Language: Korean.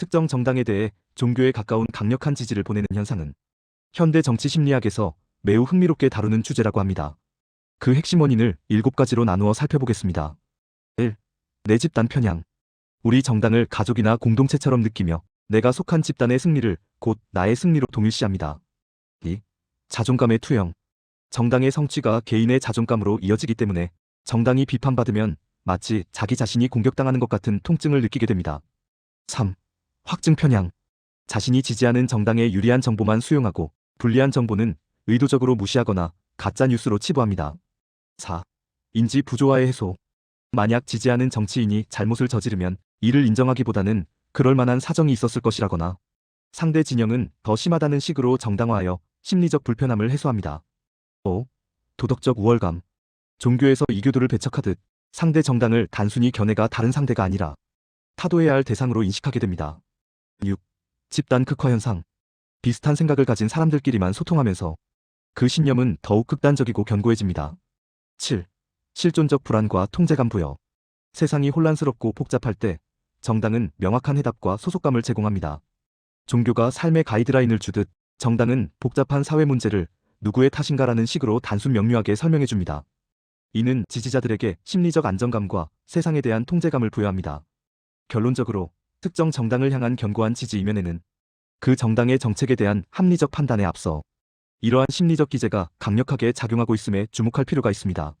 특정 정당에 대해 종교에 가까운 강력한 지지를 보내는 현상은 현대 정치 심리학에서 매우 흥미롭게 다루는 주제라고 합니다. 그 핵심 원인을 일곱 가지로 나누어 살펴보겠습니다. 1. 내 집단 편향. 우리 정당을 가족이나 공동체처럼 느끼며 내가 속한 집단의 승리를 곧 나의 승리로 동일시합니다. 2. 자존감의 투영. 정당의 성취가 개인의 자존감으로 이어지기 때문에 정당이 비판받으면 마치 자기 자신이 공격당하는 것 같은 통증을 느끼게 됩니다. 3. 확증 편향. 자신이 지지하는 정당의 유리한 정보만 수용하고 불리한 정보는 의도적으로 무시하거나 가짜 뉴스로 치부합니다. 4. 인지 부조화의 해소. 만약 지지하는 정치인이 잘못을 저지르면 이를 인정하기보다는 그럴 만한 사정이 있었을 것이라거나 상대 진영은 더 심하다는 식으로 정당화하여 심리적 불편함을 해소합니다. 5. 도덕적 우월감. 종교에서 이교도를 배척하듯 상대 정당을 단순히 견해가 다른 상대가 아니라 타도해야 할 대상으로 인식하게 됩니다. 6. 집단 극화 현상. 비슷한 생각을 가진 사람들끼리만 소통하면서 그 신념은 더욱 극단적이고 견고해집니다. 7. 실존적 불안과 통제감 부여. 세상이 혼란스럽고 복잡할 때 정당은 명확한 해답과 소속감을 제공합니다. 종교가 삶의 가이드라인을 주듯 정당은 복잡한 사회 문제를 누구의 탓인가라는 식으로 단순 명료하게 설명해 줍니다. 이는 지지자들에게 심리적 안정감과 세상에 대한 통제감을 부여합니다. 결론적으로 특정 정당을 향한 견고한 지지 이면에는 그 정당의 정책에 대한 합리적 판단에 앞서 이러한 심리적 기제가 강력하게 작용하고 있음에 주목할 필요가 있습니다.